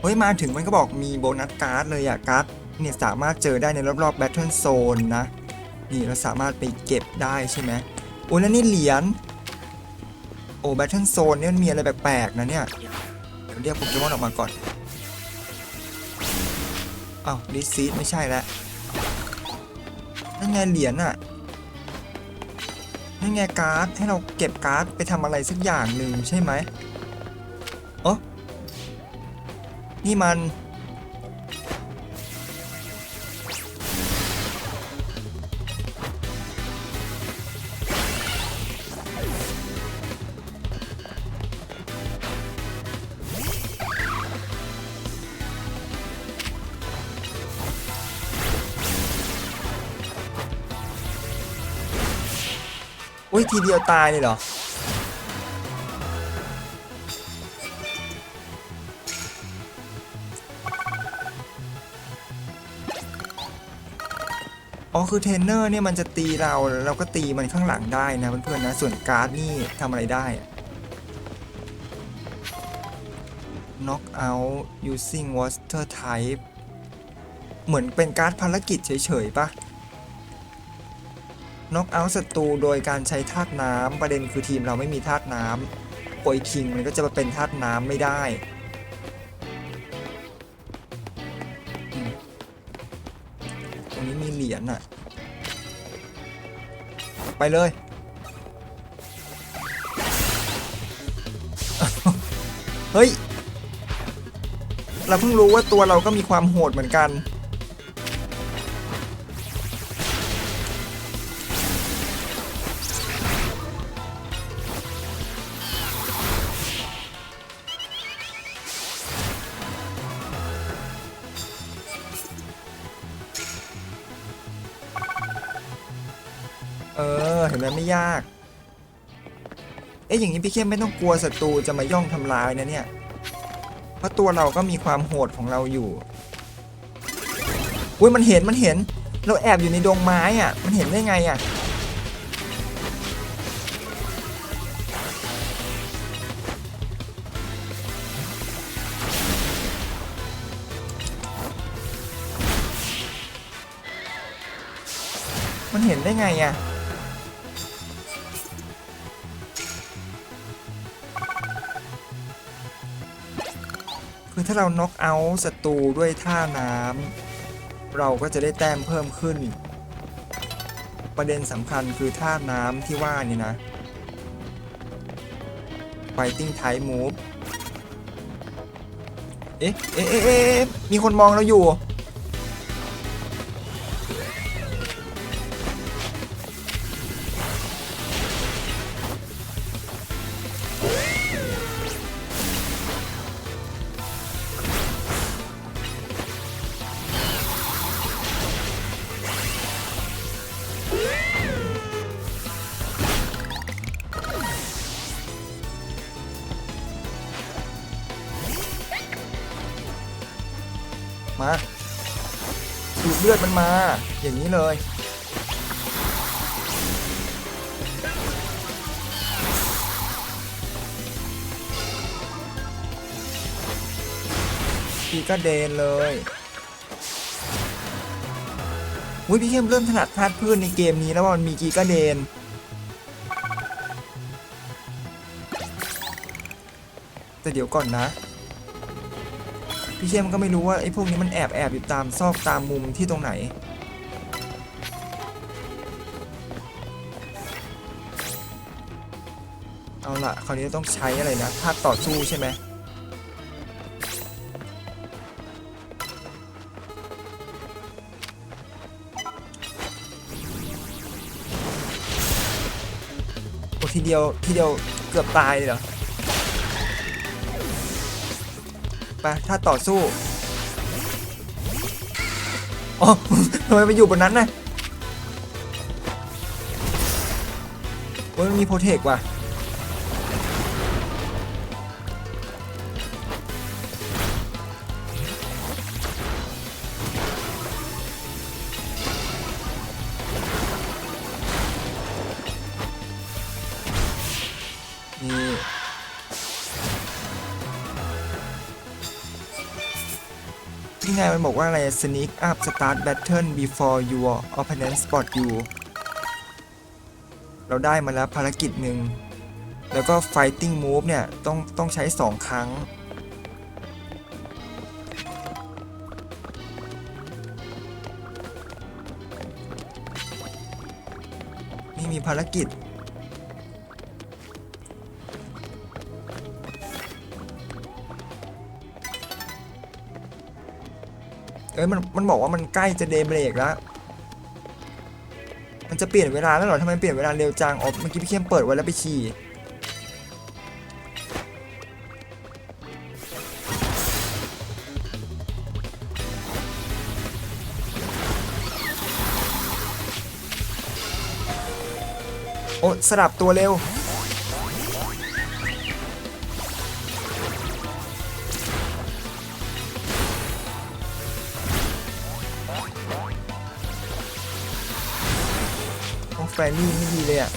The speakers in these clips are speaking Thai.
เฮ้ยมาถึงมันก็บอกมีโบนัสการ์ดเลยอะการ์ดเนี่ยสามารถเจอได้ในรอบๆแบทเทิลโซนนะ นี่เราสามารถไปเก็บได้ใช่ไหมโอ้แล้วนี่เหรียญโอ้แบทเทิลโซนเนี่ยมันมีอะไรแปลกๆนะเนี่ยเรียวเรียกโปเกมอนออกมาก่อนอ้าวดิซีดไม่ใช่แล้วนั่นไงเหรียญอะนั่นไงการ์ดให้เราเก็บการ์ดไปทำอะไรสักอย่างหนึ่งใช่ไหม นี่มัน อุ้ยทีเดียวตายเลยเหรอ คือเทรนเนอร์เนี่ยมันจะตีเราเราก็ตีมันข้างหลังได้นะเพื่อนๆนะส่วนการ์ดนี่ทำอะไรได้ knock out using water type เหมือนเป็นการ์ดภารกิจเฉยๆปะน็อกเอาท์ศัตรูโดยการใช้ธาตุน้ำประเด็นคือทีมเราไม่มีธาตุน้ำโอยคิงมันก็จะมาเป็นธาตุน้ำไม่ได้ตรงนี้มีเหรียญอะ ไปเลย เฮ้ย เราเพิ่งรู้ว่าตัวเราก็มีความโหดเหมือนกัน ออเห็นไหมไม่ยาก เอ๊ะอย่างนี้พี่เข้มไม่ต้องกลัวศัตรูจะมาย่องทำลายนะเนี่ย เพราะตัวเราก็มีความโหดของเราอยู่ อุ้ยมันเห็นมันเห็น เราแอบอยู่ในดงไม้อะ มันเห็นได้ไงอะมันเห็นได้ไงอะ คือถ้าเราน็อกเอาท์ศัตรูด้วยท่าน้ำเราก็จะได้แต้มเพิ่มขึ้น ประเด็นสำคัญคือท่าน้ำที่ว่านี่นะ Fighting Type Move เอ๊ะเอ๊ะเอ๊ะเอ๊ะมีคนมองเราอยู่ มาดูดเลือดมันมา อย่างนี้เลย พี่ก็เดนเลยอุ้ยพี่เข้มเริ่มถนัดธาตุพืชในเกมนี้แล้วว่ามันมีกีกาเดนแต่เดี๋ยวก่อนนะ พี่เข้มก็ไม่รู้ว่าไอ้พวกนี้มันแอบแอบอยู่ตามซอกตามมุมที่ตรงไหน เอาล่ะคราวนี้ต้องใช้อะไรนะธาตุต่อสู้ใช่ไหมโอ้ทีเดียวทีเดียวเกือบตายเลยเหรอ ไปถ้าต่อสู้อ๋อทำไมไปอยู่บนนั้นน่ะโอ้ยมันมีโปรเทคว่ะ มันบอกว่าอะไร sneak up start battle before your opponent spot you เราได้มาแล้วภารกิจหนึ่ง แล้วก็ fighting move เนี่ย ต้องต้องใช้ 2 ครั้ง นี่มีภารกิจ อ้ยมันมันบอกว่ามันใกล้จะเดย์เบรกแล้วมันจะเปลี่ยนเวลาแล้วเหรอทำไมเปลี่ยนเวลาเร็วจังอ๋อเมื่อกี้พี่เข้มเปิดไว้แล้วไปขี่โอ้สลับตัวเร็ว ฟนนี่ไม่ดีเลยอะ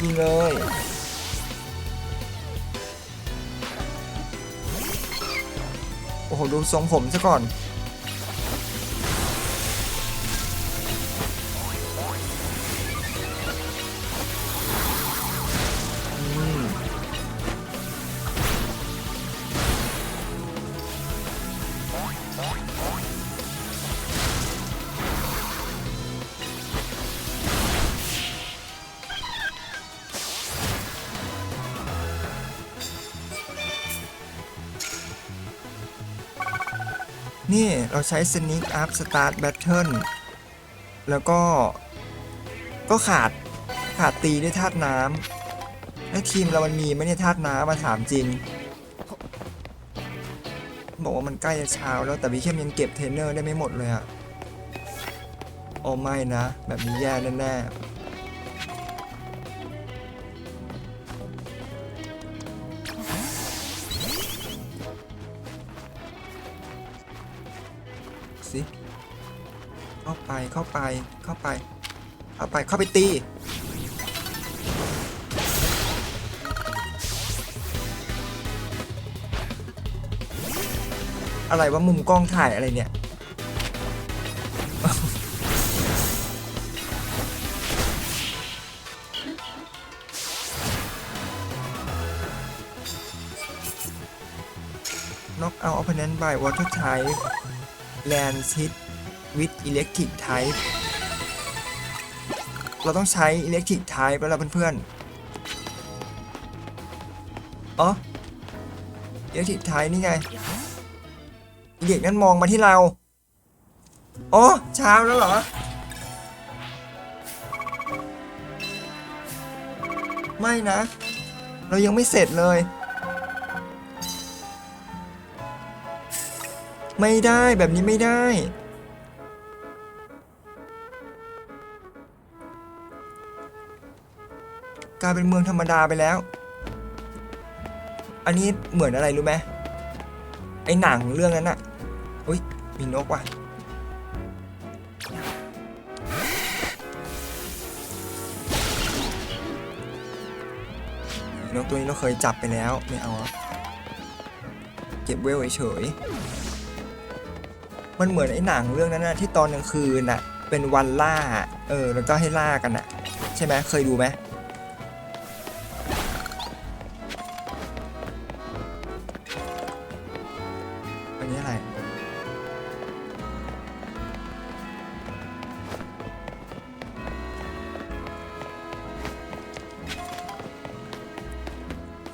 ยิงเลยโอ้โห ดูทรงผมซะก่อน นี่เราใช้ Sneak Up Start Battle แล้วก็ ก็ขาด ขาดตีด้วยธาตุน้ำแล้วทีมเรามันมีไมเนี่ยธาตุน้ำมาถามจริง บอกว่ามันใกล้จะเช้าแล้วแต่พี่เข้มยังเก็บเทรนเนอร์ได้ไม่หมดเลยอะโอ้ไม่นะ แบบนี้แย่แน่ๆสิ เข้าไปเข้าไปเข้าไป เข้าไปเข้าไปตี อะไรว่ามุมกล้องถ่ายอะไรเนี่ย knock out opponent by water type land hit with electric type เราต้องใช้ electric type แล้วล่ะเพื่อนๆ อ๋อ electric type นี่ไง เด็กนั้นมองมาที่เราอ๋อเช้าแล้วเหรอ ไม่นะ เรายังไม่เสร็จเลย ไม่ได้แบบนี้ไม่ได้ กลายเป็นเมืองธรรมดาไปแล้ว อันนี้เหมือนอะไรรู้ไหมไอ้หนังเรื่องนั้นอะ อุ้ย มีนกว่ะนกตัวนี้เราเคยจับไปแล้ว ไม่เอา เก็บเวลเฉย มันเหมือนไอ้หนังเรื่องนั้นนะที่ตอนกลางคืนน่ะ เป็นวันล่า เออ แล้วก็ให้ล่ากันน่ะ ใช่ไหมเคยดูไหม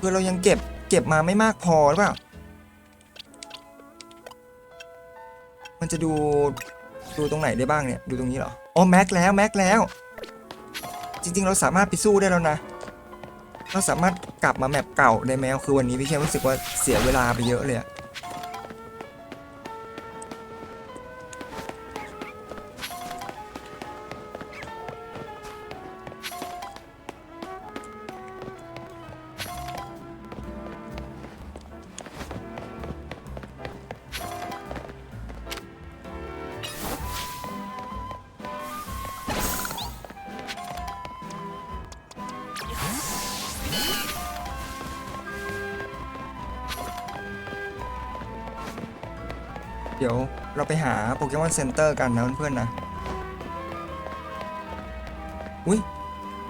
คือเรายังเก็บเก็บมาไม่มากพอหรือเปล่า มันจะดูดูตรงไหนได้บ้างเนี่ย ดูตรงนี้เหรอ อ๋อแม็กแล้วแม็กแล้ว จริง ๆ เราสามารถไปสู้ได้แล้วนะ เราสามารถกลับมาแมปเก่าได้ไหมคือวันนี้พี่แค่รู้สึกว่าเสียเวลาไปเยอะเลยอะ ดี๋ยวเราไปหาโปเกมอนเซ็นเตอร์กันนะเพื่อนๆนะอุ้ย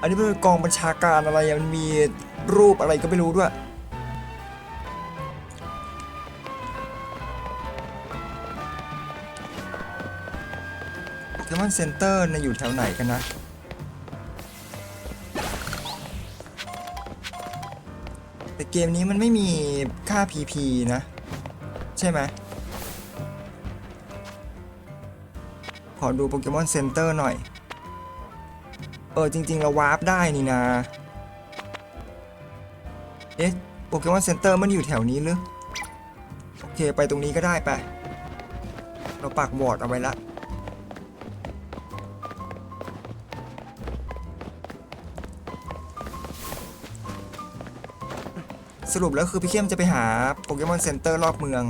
อันนี้เป็นกองบัญชาการอะไรมันมีรูปอะไรก็ไม่รู้ด้วย โปเกมอนเซ็นเตอร์นะอยู่แถวไหนกันนะแต่เกมนี้มันไม่มีค่า PP นะ ใช่ไหม ขอดูโปเกมอนเซ็นเตอร์หน่อย เออจริง ๆ เราวาร์ปได้นี่นะ เอ๊ะโปเกมอนเซ็นเตอร์มันอยู่แถวนี้หรือโอเคไปตรงนี้ก็ได้ไป เราปักบอร์ดเอาไว้ละสรุปแล้วคือพี่เข้มจะไปหาโปเกมอนเซ็นเตอร์รอบเมือง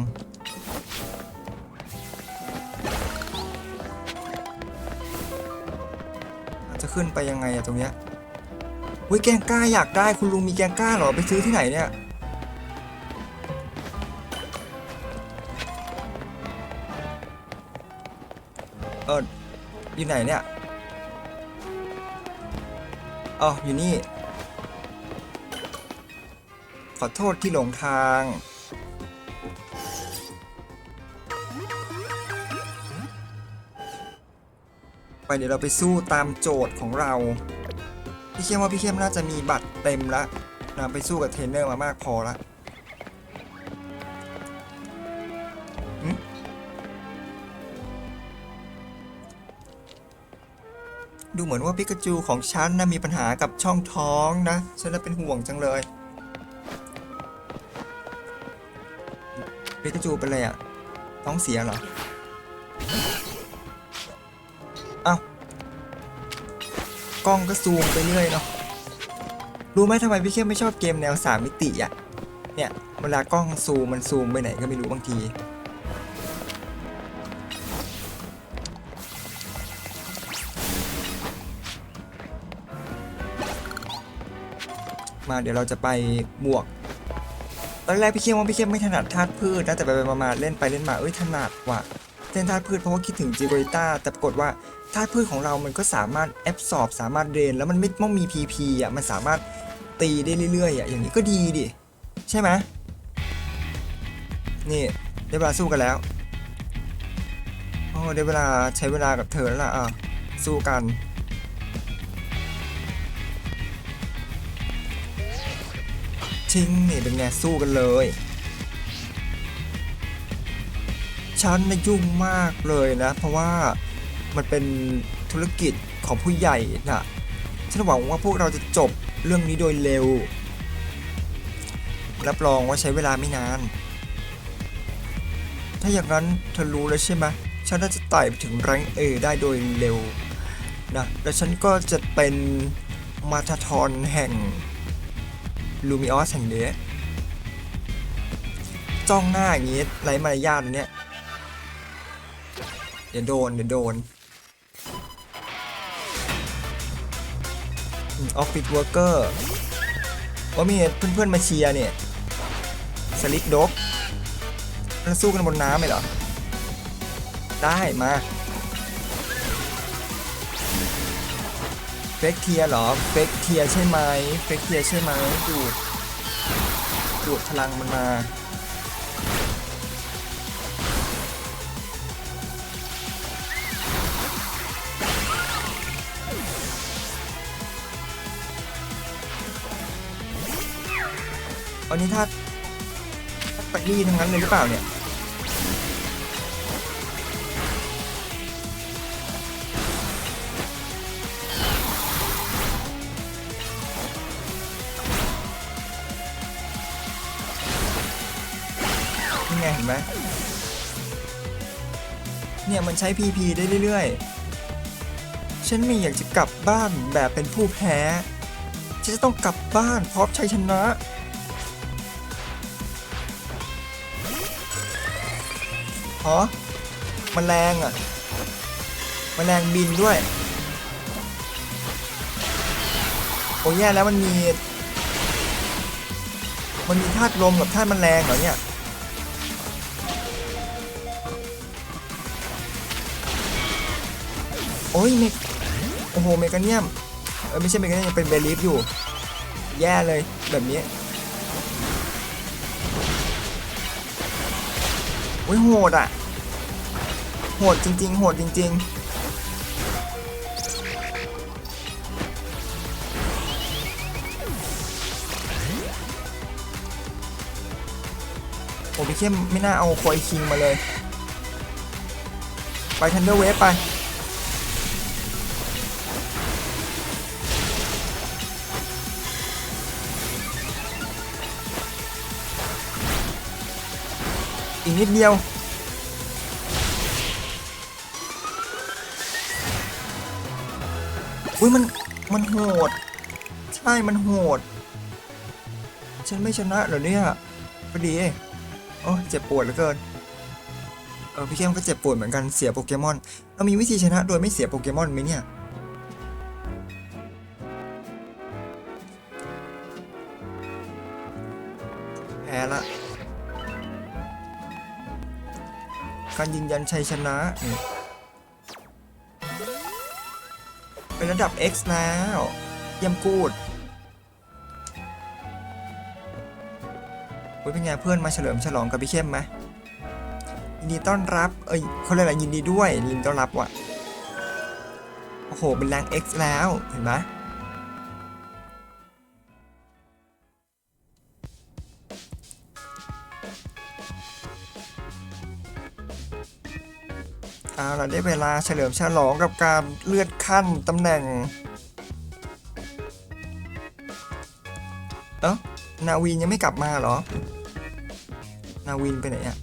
ขึ้นไปยังไงอะตรงเนี้ยอุ้ยแกงก้าอยากได้คุณลุงมีแกงก้าเหรอไปซื้อที่ไหนเนี่ยเอออยู่ไหนเนี่ยอ๋ออยู่นี่ ขอโทษที่หลงทาง ไปเดี๋ยวเราไปสู้ตามโจทย์ของเรา พี่เข้มว่าพี่เข้มน่าจะมีบัตรเต็มละนะไปสู้กับเทรนเนอร์มามากพอละดูเหมือนว่าปิกาจูของฉันนะมีปัญหากับช่องท้องนะ ฉันเป็นห่วงจังเลยปิกาจูเป็นอะไรอะท้องเสียเหรอ กล้องก็ซูมไปเรื่อยเนาะรู้ไหมทำไมพี่เข้มไม่ชอบเกมแนวสามมิติอะเนี่ยเวลากล้องซูมมันซูมไปไหนก็ไม่รู้บางทีมาเดี๋ยวเราจะไปบวก ตอนแรกพี่เข้มว่าพี่เข้มไม่ถนัดธาตุพืชนะแต่ไปไปมาเล่นไปเล่นมาเอ้ยถนัดว่ะ เล่นธาตุพืชเพราะว่าคิดถึงจิโริต้าแต่ปรากฏว่าธาตุพืชของเรามันก็สามารถแอบสอบสามารถเดนแล้วมันไม่ต้องมี PP อะมันสามารถตีได้เรื่อยๆอะอย่างนี้ก็ดีดิ ใช่ไหมนี่ได้เวลาสู้กันแล้วโอ้ได้เวลาใช้เวลากับเธอแล้วล่ะอะสู้กันชิงนี่เป็นไงสู้กันเลย ฉันนะยุ่งมากเลยนะ เพราะว่ามันเป็นธุรกิจของผู้ใหญ่นะฉันหวังว่าพวกเราจะจบเรื่องนี้โดยเร็ว รับรองว่าใช้เวลาไม่นาน ถ้าอย่างนั้นเธอรู้แล้วใช่ไหมฉันน่าจะไต่ไปถึงแรงเอได้โดยเร็วนะแล้วฉันก็จะเป็นมาทาทอนแห่งลูมิออสแห่งเนี้จ้องหน้าอย่างนี้ไร้มารยาทเนี่ย เดี๋ยวโดนเดี๋ยวโดนออฟฟิศเวิร์กเกอร์ว่ามีเพื่อนๆมาเชียร์เนี่ยสลิกด็อกแล้วสู้กันบนน้ำเลยเหรอ ได้มาเฟกเทียเหรอเฟกเทียใช่ไหมเฟกเทียใช่ไหมดูดดูดพลังมันมา อันนี้ถ้าไปนี่ทั้งนั้นเลยหรือเปล่าเนี่ยนี่ไงเห็นไหมเนี่ยมันใช้ PP ได้เรื่อยๆ ฉันไม่อยากจะกลับบ้านแบบเป็นผู้แพ้ ฉันจะต้องกลับบ้านพร้อมชัยชนะ มันแรงอะมันแรงบินด้วย โอ้แย่แล้วมันมี มันมีธาตุลมกับธาตุมันแรงเหรอเนี่ยโอ้ยเมกโอ้โหเมกาเนียมเออไม่ใช่เมกาเนียมเป็นเบลีฟอยู่ แย่เลยแบบนี้ อ้ยโหดอะ โหดจริง ๆ โหดจริง ๆโอ้พี่เข้มไม่น่าเอาคอยคิงมาเลย ไปทันเดอร์เวฟไป อีกนิดเดียว อุ้ยมัน มันโหด ใช่ มันโหด ฉันไม่ชนะเหรอเนี่ยพอดี โอ้เจ็บปวดเหลือเกิน เออพี่เข้มก็เจ็บปวดเหมือนกัน เสียโปเกมอน เรามีวิธีชนะโดยไม่เสียโปเกมอนไหมเนี่ย การยืนยันชัยชนะ เป็นระดับ X แล้วเยี่ยมกูดโอ้ยเป็นไงเพื่อนมาเฉลิมฉลองกับพี่เข้มไหมยินดีต้อนรับ เอ้ยเขาเรียกอะไรยินดีด้วยยินดีต้อนรับว่ะ โอ้โห เป็นแรง X แล้ว เห็นไหม เอาล่ะได้เวลาเฉลิมฉลองกับการเลื่อนขั้นตำแหน่งเอ้านาวินยังไม่กลับมาเหรอ นาวินไปไหนอะ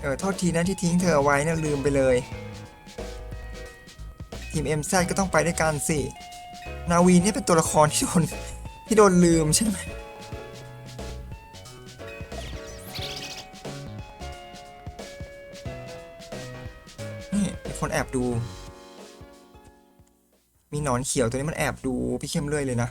เออโทษทีนะที่ทิ้งเธอเอาไว้นะลืมไปเลย ทีม MZ ก็ต้องไปด้วยกันสิ นาวีนี่เป็นตัวละครที่โดน ที่โดนลืมใช่ไหมนี่มีคนแอบดู มีหนอนเขียวตัวนี้มันแอบดูพี่เข้มเรื่อยเลยนะ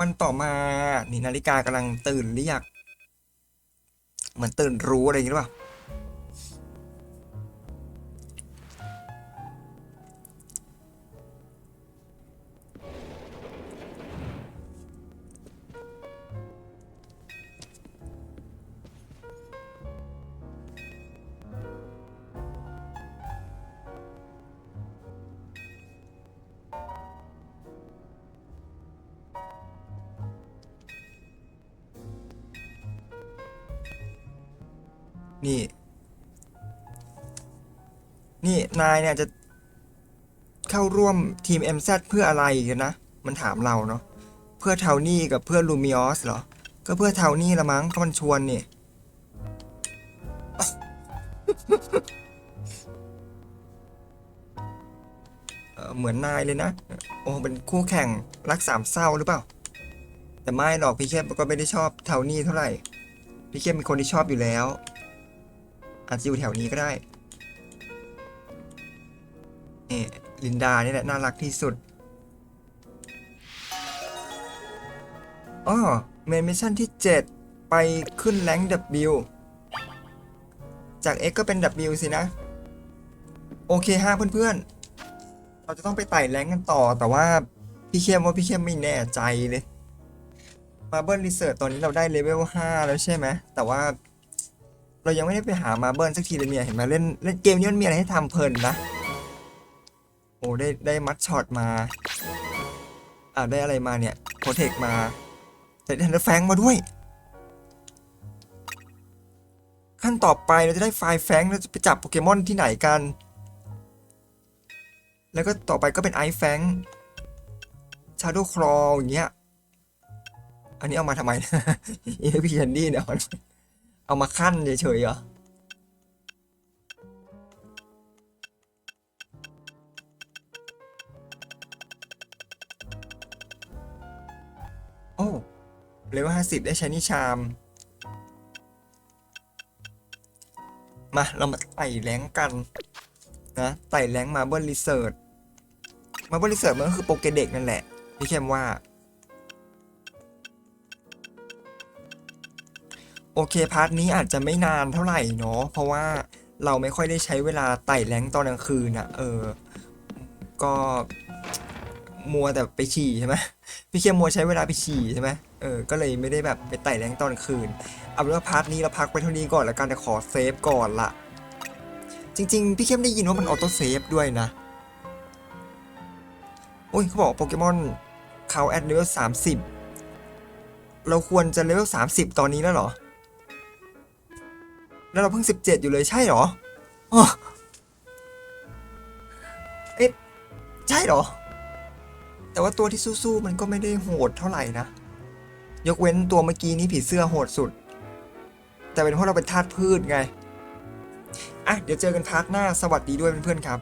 วันต่อมานี่นาฬิกากำลังตื่นเรียก เหมือนตื่นรู้อะไรอย่างงี้หรือเปล่ นี่ นี่นายเนี่ยจะเข้าร่วมทีม MZ เพื่ออะไรกันนะ มันถามเราเนาะ เพื่อเทานี่กับเพื่อลูมิออสเหรอ ก็เพื่อเทานี่ละมั้งเขามันชวนนี่เหมือนนายเลยนะ โอ้เป็นคู่แข่งรักสามเศร้าหรือเปล่า แต่ไม่หรอกพี่เข้มก็ไม่ได้ชอบเทานี่เท่าไหร่ พี่เข้มเป็นคนที่ชอบอยู่แล้ว อาจจะอยู่แถวนี้ก็ได้นี่ลินดานี่แหละน่ารักที่สุดอ๋อเมนมิชชั่นที่ 7 ไปขึ้นแรงค์ W จาก X ก็เป็น W สินะ โอเคฮะเพื่อนๆ เราจะต้องไปไต่แรงกันต่อ แต่ว่าพี่เข้มว่าพี่เข้มไม่แน่ใจเลยมาเบิลรีเสิร์ชตอนนี้เราได้เลเวล 5 แล้วใช่ไหม แต่ว่า เรายังไม่ได้ไปหามาเบิลสักทีเลยเนี่ยเห็นไหมเล่นเล่นเกมนี้มันมีอะไรให้ทำเพลินนะ โอ้ได้ได้มัดช็อตมาอ่าได้อะไรมาเนี่ยโปรเทคมาแต่ได้ทันแฟงมาด้วย ขั้นต่อไปเราจะได้ไฟแฟงเราจะไปจับโปเกมอนที่ไหนกัน แล้วก็ต่อไปก็เป็นไอแฟงชาร์โดคลออย่างเงี้ยอันนี้เอามาทำไมเอพีแคนดี้เนี่ย เอามาขั้นเฉยๆเหรอโอ้เลเวลห้าสิบได้ใช้นิชาม มาเรามาไต่แรงกัน นะไต่แรงมาเบิลรีเสิร์ชมาเบิลรีเสิร์ชมันก็คือโปเกเด็กนั่นแหละพี่เข้มว่า โอเคพาร์ทนี้อาจจะไม่นานเท่าไหร่เนาะเพราะว่าเราไม่ค่อยได้ใช้เวลาไต่แรงตอนกลางคืนอะเออ ก็มัวแต่ไปฉี่ใช่ไหมพี่เข้มมัวใช้เวลาไปฉี่ใช่ไหมเออ ก็เลยไม่ได้แบบไปไต่แรงตอนกลางคืน เอาเป็นว่าพาร์ทนี้เราพักไปเท่านี้ก่อนแล้วกันแต่ขอเซฟก่อนละจริง ๆ พี่เข้มได้ยินว่ามันออโต้เซฟด้วยนะ โอ้ยเขาบอกโปเกมอนเขาแอดเลเวลสามสิบเราควรจะเลเวลสามสิบตอนนี้แล้วเหรอ แล้วเราเพิ่งสิบเจ็ดอยู่เลยใช่หรอเอ๊ะใช่หรอ แต่ว่าตัวที่สู้ๆมันก็ไม่ได้โหดเท่าไหร่นะ ยกเว้นตัวเมื่อกี้นี้ผีเสื้อโหดสุด แต่เป็นเพราะเราเป็นทาสพืชไง อะ เดี๋ยวเจอกันพาร์ทหน้าสวัสดีด้วยเพื่อนๆครับ